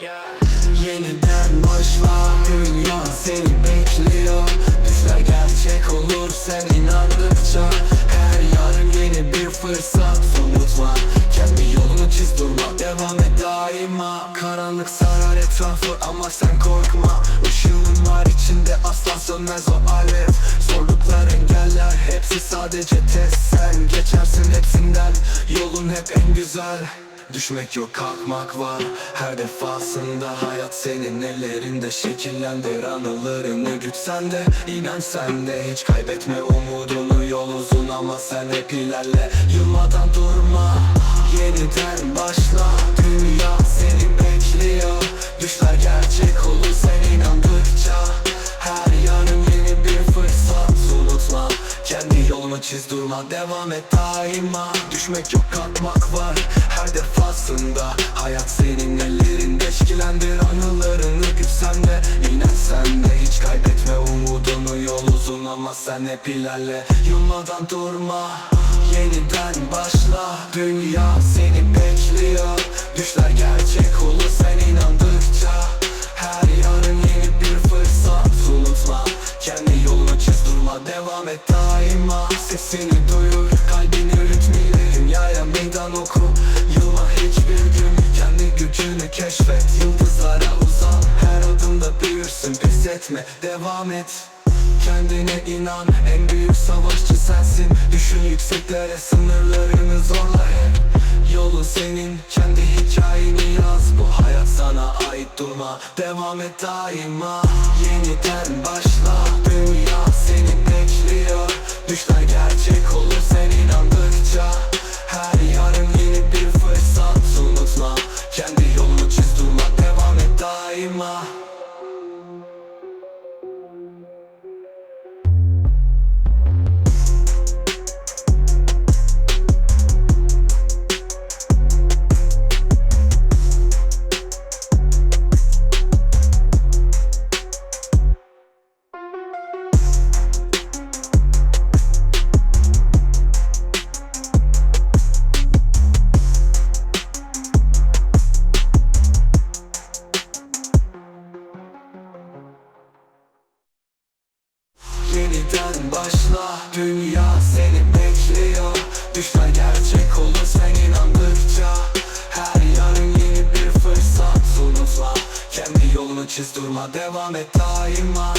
Yeniden başla dünya seni bekliyor. Düşler gerçek olur sen inandıkça. Her yarın yeni bir fırsat unutma. Kendi yolunu çiz durma devam et daima. Karanlık sarar etrafı ama sen korkma. Işığın var içinde asla sönmez o alev. Zorluklar engeller hepsi sadece test. Sen geçersin hepsinden yolun hep en güzel Düşmek yok kalkmak var. Her defasında hayat senin ellerinde. Şekillendir anılarını güç sende. İnan sende hiç kaybetme umudunu. Yol uzun ama sen hep ilerle. Yılmadan durma Yeniden başla Çiz durma devam et daima. Düşmek yok kalkmak var her defasında. Hayat senin ellerinde Eşkilendir anılarını güç sende. İnan sende hiç kaybetme umudunu Yol uzun ama sen hep ilerle. Yılmadan durma Yeniden başla. Dünya seni bekliyor Sesini duyur kalbini ritmiyle Dünyaya meydan oku Yılma hiçbir gün. Kendi gücünü keşfet Yıldızlara uzan. Her adımda büyürsün pes etme devam et. Kendine inan en büyük savaşçı sensin. Düşün yükseklere sınırlarını zorla hep. Yolun senin kendi hikayeni yaz. Bu hayat sana ait durma Devam et daima. Yeniden başla Dünya seni bekliyor Düşler Yeniden başla. Dünya seni bekliyor. Düşler gerçek olur sen inandıkça. Her yarın yeni bir fırsat. Unutma Kendi yolunu çiz durma devam et daima